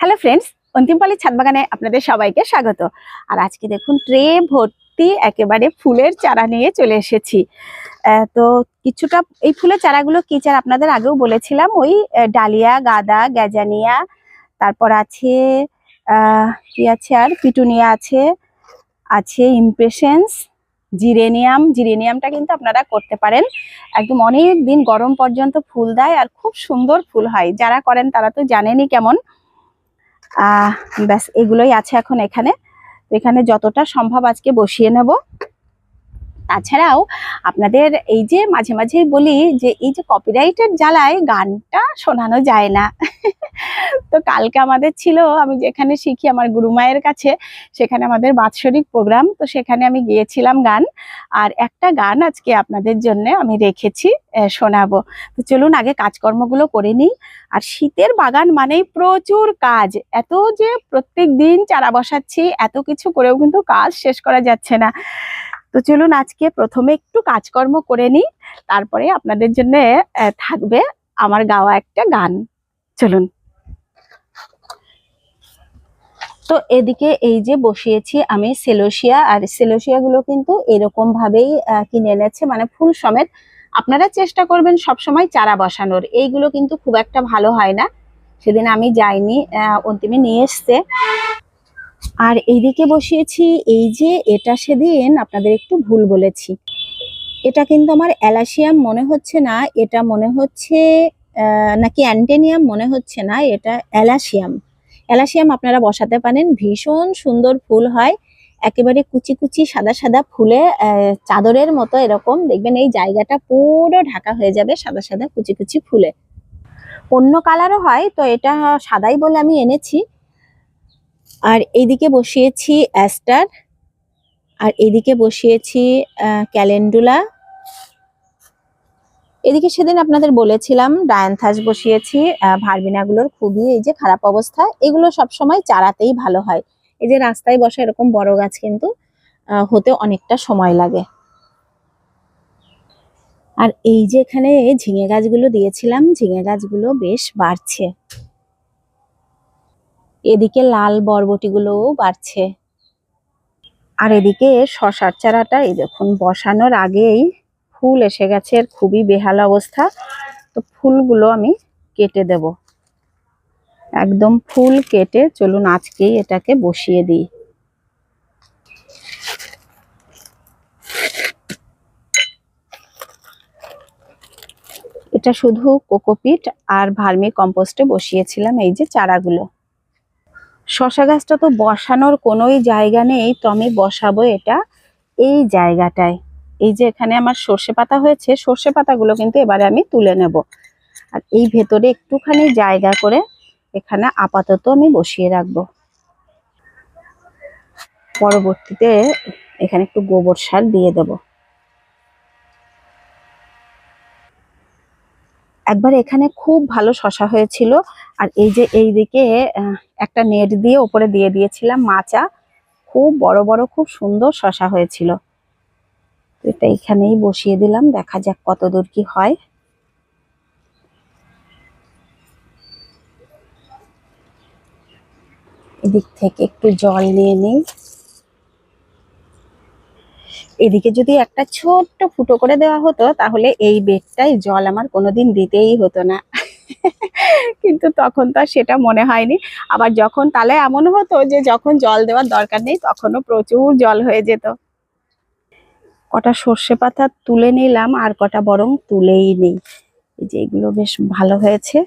Hello friends অন্তিমপালি ছাদ বাগানে আপনাদের সবাইকে স্বাগত। আর আজকে দেখুন ট্রে ভর্তি, একেবারে ফুলের চারা নিয়ে চলে এসেছি। তো কিছুটা এই ফুলের চারাগুলো কি চারা আপনাদের আগেও বলেছিলাম, ওই ডালিয়া, গাঁদা, গ্যাজানিয়া, তারপর আছে কি আছে আর? পিটুনিয়া আছে আছে ইমপ্রেশনস জিরেনিয়াম। জিরেনিয়ামটা কিন্তু আপনারা করতে পারেন। একদম অনেক দিন গরম পর্যন্ত ফুল দেয় আর খুব সুন্দর ফুল হয়। যারা করেন তারা তো জানেনই কেমন। ব্যাস, এগুলোই আছে এখন এখানে। এখানে যতটা সম্ভব আজকে বসিয়ে নেব। তাছাড়াও আপনাদের এই যে মাঝে মাঝেই বলি যে, এই যে কপিরাইটের জ্বালায় গানটা শোনানো যায় না। তো কালকে আমাদের ছিল, আমি যেখানে শিখি আমার গুরুমায়ের কাছে, সেখানে আমাদের বাৎসরিক প্রোগ্রাম, তো সেখানে আমি গিয়েছিলাম গান। আর একটা গান আজকে আপনাদের জন্য আমি রেখেছি শোনাবো। তো চলুন আগে কাজকর্মগুলো করে নিই। আর শীতের বাগান মানেই প্রচুর কাজ। এত যে প্রত্যেক দিন চারা বসাচ্ছি, এত কিছু করেও কিন্তু কাজ শেষ করা যাচ্ছে না। তো চলুন আজকে প্রথমে একটু কাজকর্ম করে নিই, তারপরে আপনাদের জন্য থাকবে আমার গাওয়া একটা গান। চলুন। তো এদিকে এই যে বসিয়েছি আমি সেলোসিয়া আর সেলোসিয়া গুলো কিন্তু এরকম ভাবেই কিনে এনেছে। মানে ফুল সমেত আপনারা চেষ্টা করবেন সব সময় চারা বসানোর। এইগুলো কিন্তু খুব একটা ভালো হয় না। সেদিন আমি যাইনি অন্তিমে নিয়ে এসছে। আর এইদিকে বসিয়েছি, এই যে এটা সেদিন আপনাদের একটু ভুল বলেছি। এটা কিন্তু আমার অ্যালাসিয়াম মনে হচ্ছে না, এটা মনে হচ্ছে নাকি অ্যান্টেনিয়াম মনে হচ্ছে না, এটা অ্যালাসিয়াম। অ্যালাসিয়াম আপনারা বসাতে পারেন। ভীষণ সুন্দর ফুল হয়। একেবারে কুচি কুচি সাদা সাদা ফুলে চাদরের মতো এরকম। দেখবেন এই জায়গাটা পুরো ঢাকা হয়ে যাবে সাদা সাদা কুচি কুচি ফুলে। অন্য কালারও হয়, তো এটা সাদাই বলে আমি এনেছি। আর এইদিকে বসিয়েছি অ্যাস্টার আর এদিকে বসিয়েছি ক্যালেন্ডুলা। এদিকে সেদিন আপনাদের বলেছিলাম ডায়ান্থাস বসিয়েছি ভার্বিনাগুলোর খুবই এই যে খারাপ অবস্থা, এগুলো সব সময় চারাতেই ভালো হয়। এই যে রাস্তায় বসা এরকম বড় গাছ কিন্তু হতে অনেকটা সময় লাগে। আর এই যে এখানে ঝিঙে গাছগুলো দিয়েছিলাম, ঝিঙে গাছগুলো বেশ বাড়ছে। এদিকে লাল বরবটিগুলোও বাড়ছে। আর এদিকে শশার চারাটা, এই দেখুন, বসানোর আগেই ফুল এসে গেছে, এর খুবই বেহাল অবস্থা। তো ফুলগুলো আমি কেটে দেব। একদম ফুল কেটে চলুন আজকেই এটাকে বসিয়ে দিই। এটা শুধু কোকোপিট আর ভার্মি কম্পোস্টে বসিয়েছিলাম এই যে চারাগুলো। শশা গাছটা তো বসানোর কোনোই জায়গা নেই, তো আমি বসাবো এটা এই জায়গাটায়। এই যে এখানে আমার সর্ষে পাতা হয়েছে, সর্ষে পাতাগুলো কিন্তু এবারে আমি তুলে নেব। আর এই ভেতরে একটুখানি জায়গা করে এখানে আপাতত আমি বসিয়ে রাখব। পরবর্তীতে এখানে একটু গোবর সার দিয়ে দেব। একবার এখানে খুব ভালো শশা হয়েছিল, আর এই যে এই দিকে একটা নেট দিয়ে ওপরে দিয়ে দিয়েছিলাম মাচা। খুব বড় বড়, খুব সুন্দর শশা হয়েছিল। এটা এখানেই বসিয়ে দিলাম, দেখা যাক কত দূর কি হয়। এদিক থেকে একটু জল নিয়ে নেই। এদিকে যদি একটা ছোট্ট ফুটো করে দেওয়া হতো, তাহলে এই বেডটাই জল আমার কোনোদিন দিতেই হতো না। কিন্তু তখন তো সেটা মনে হয়নি। আবার যখন তাহলে এমন হতো যে যখন জল দেওয়ার দরকার নেই, তখনও প্রচুর জল হয়ে যেত। কটা সর্ষে পাতা তুলে নিলাম আর কটা বরং তুলেই নেই। এই যে এগুলো বেশ ভালো হয়েছে।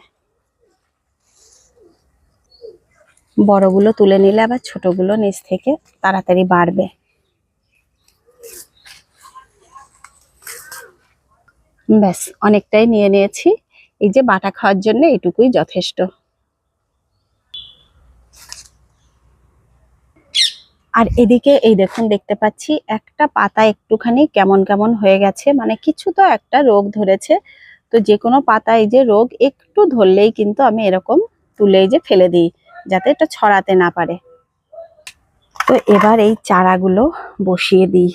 বড়গুলো তুলে নিলে আবার ছোটগুলো নিচ থেকে তাড়াতাড়ি বাড়বে। ব্যাস, অনেকটাই নিয়ে নিয়েছি। এই যে বাটা খাওয়ার জন্য এটুকুই যথেষ্ট। আর এদিকে এই দেখুন, দেখতে পাচ্ছি একটা পাতা একটুখানি কেমন কেমন হয়ে গেছে। মানে কিছু তো একটা রোগ ধরেছে। তো যে কোনো পাতায় যে রোগ, একটু ধরলেই কিন্তু আমি এরকম তুলেই যে ফেলে দিই, যাতে এটা ছড়াতে না পারে। তো এবার এই চারাগুলো বসিয়ে দিই।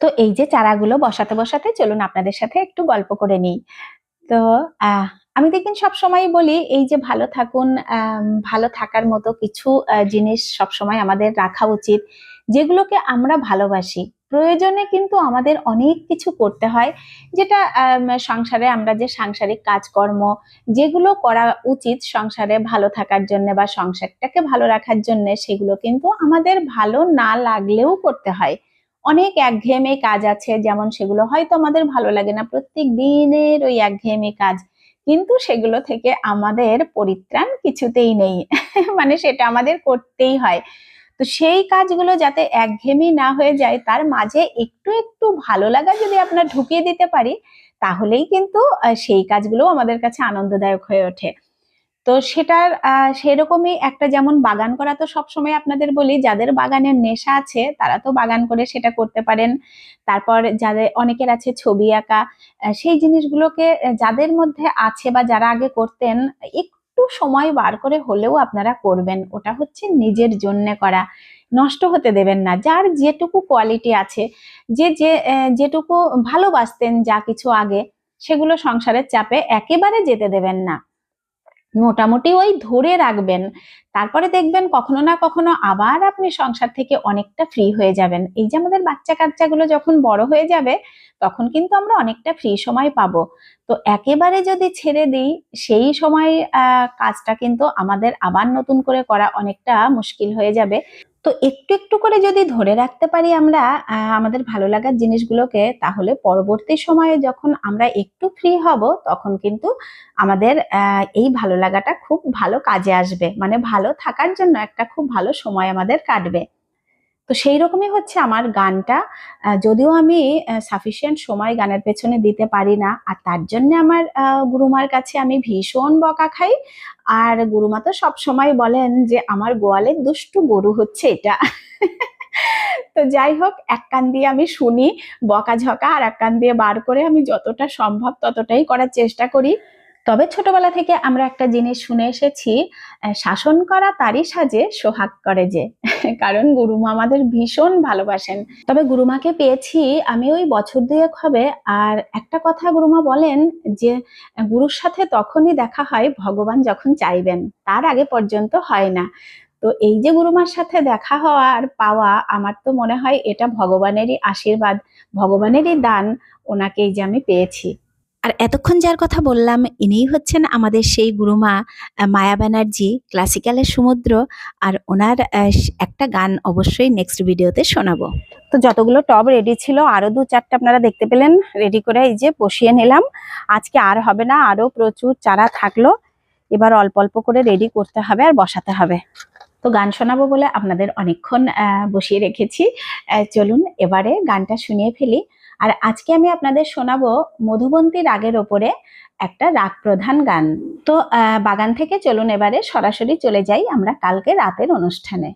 তো এই যে চারাগুলো বসাতে বসাতে চলুন আপনাদের সাথে একটু গল্প করে নিই। তো আমি দেখবেন সবসময় বলি, এই যে ভালো থাকুন ভালো থাকার মতো কিছু জিনিস সবসময় আমাদের রাখা উচিত, যেগুলোকে আমরা ভালোবাসি। প্রয়োজনে কিন্তু আমাদের অনেক কিছু করতে হয়, যেটা সংসারে আমরা যে সাংসারিক কাজকর্ম, যেগুলো করা উচিত সংসারে ভালো থাকার জন্য বা সংসারটাকে ভালো রাখার জন্য, সেগুলো কিন্তু আমাদের ভালো না লাগলেও করতে হয়। অনেক একঘেয়েমি কাজ আছে, যেমন সেগুলো হয়তো আমাদের ভালো লাগে না। প্রত্যেক দিনের ওই একঘেয়েমি কাজ। কিন্তু সেগুলো থেকে আমাদের পরিত্রাণ কিছুতেই নেই। মানে সেটা আমাদের করতেই হয়। তো সেই কাজগুলো যাতে একঘেয়েমি না হয়ে যায়, তার মাঝে একটু একটু ভালো লাগা যদি আপনার ঢুকিয়ে দিতে পারি, তাহলেই কিন্তু সেই কাজগুলো আমাদের কাছে আনন্দদায়ক হয়ে ওঠে। তো সেটার সেরকমই একটা যেমন বাগান করা তো সবসময় আপনাদের বলি, যাদের বাগানের নেশা আছে তারা তো বাগান করে সেটা করতে পারেন। তারপর যাদের, অনেকের আছে ছবি আঁকা সেই জিনিসগুলোকে যাদের মধ্যে আছে বা যারা আগে করতেন, একটু সময় বার করে হলেও আপনারা করবেন। ওটা হচ্ছে নিজের জন্যে করা। নষ্ট হতে দেবেন না। যার যেটুকু কোয়ালিটি আছে, যে যে যেটুকু ভালোবাসতেন যা কিছু আগে, সেগুলো সংসারের চাপে একেবারে যেতে দেবেন না। মোটামুটি ওই ধরে রাখবেন। তারপরে দেখবেন কখনো না কখনো আবার আপনি সংসার থেকে অনেকটা ফ্রি হয়ে যাবেন। এই যে আমাদের বাচ্চা কাচ্চাগুলো যখন বড় হয়ে যাবে, তখন কিন্তু আমরা অনেকটা ফ্রি সময় পাবো। তো একেবারে যদি ছেড়ে দিই, সেই সময় কাজটা কিন্তু আমাদের আবার নতুন করে করা অনেকটা মুশকিল হয়ে যাবে। তো একটু একটু করে যদি ধরে রাখতে পারি আমরা আমাদের ভালো লাগার জিনিসগুলোকে, তাহলে পরবর্তী সময়ে যখন আমরা একটু ফ্রি হব, তখন কিন্তু আমাদের এই ভালো লাগাটা খুব ভালো কাজে আসবে। মানে ভালো থাকার জন্য একটা খুব ভালো সময় আমাদের কাটবে। তো সেই রকমই হচ্ছে আমার গানটা। যদিও আমি সাফিসিয়েন্ট সময় গানের পেছনে দিতে পারি না, আর তার জন্য আমার গুরুমার কাছে আমি ভীষণ বকা খাই। আর গুরুমা তো সব সময় বলেন যে, আমার গোয়ালের দুষ্টু গরু হচ্ছে এটা। তো যাই হোক, এক কান দিয়ে আমি শুনি, বকাঝকা, আর এক কান দিয়ে বার করে আমি যতটা সম্ভব ততটাই করার চেষ্টা করি। তবে ছোটবেলা থেকে আমরা একটা জিনিস শুনে এসেছি শাসন করা তারই সাজে সোহাগ করে যে। কারণ গুরুমা আমাদের ভীষণ ভালোবাসেন। তবে গুরুমাকে পেয়েছি আমি ওই বছর দুয়েক হবে আর একটা কথা গুরুমা বলেন যে, গুরুর সাথে তখনই দেখা হয় ভগবান যখন চাইবেন, তার আগে পর্যন্ত হয় না। তো এই যে গুরুমার সাথে দেখা হওয়া আর পাওয়া আমার তো মনে হয় এটা ভগবানেরই আশীর্বাদ, ভগবানেরই দান ওনাকেই যে আমি পেয়েছি। আর এতক্ষণ যার কথা বললাম, ইনিই হচ্ছেন আমাদের সেই গুরুমা মায়া ব্যানার্জি ক্লাসিক্যালের সমুদ্র। আর ওনার একটা গান অবশ্যই নেক্সট ভিডিওতে শোনাবো। তো যতগুলো টব রেডি ছিল, আরও দু চারটে আপনারা দেখতে পেলেন। রেডি করে এই যে বসিয়ে নিলাম। আজকে আর হবে না, আরও প্রচুর চারা থাকল। এবার অল্প অল্প করে রেডি করতে হবে আর বসাতে হবে। তো গান শোনাবো বলে আপনাদের অনেকক্ষণ বসিয়ে রেখেছি। চলুন, এবারে গানটা শুনিয়ে ফেলি। আর আজকে আমি আপনাদের শোনাবো মধুবন্তী রাগের ওপরে একটা রাগ প্রধান গান। তো বাগান থেকে চলুন এবারে সরাসরি চলে যাই আমরা কালকে রাতের অনুষ্ঠানে।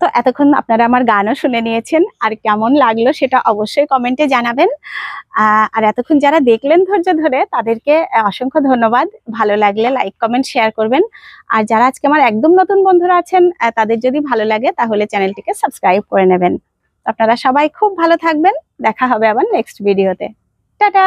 তো এতক্ষণ আপনারা আমার গানও শুনে নিয়েছেন, আর কেমন লাগল সেটা অবশ্যই কমেন্টে জানাবেন। আর এতক্ষণ যারা দেখলেন ধৈর্য ধরে, তাদেরকে অসংখ্য ধন্যবাদ। ভালো লাগলে লাইক কমেন্ট শেয়ার করবেন। আর যারা আজকে আমার একদম নতুন বন্ধুরা আছেন তাদের যদি ভালো লাগে, তাহলে চ্যানেলটিকে সাবস্ক্রাইব করে নেবেন। আপনারা সবাই খুব ভালো থাকবেন। দেখা হবে আবার নেক্সট ভিডিওতে টাটা!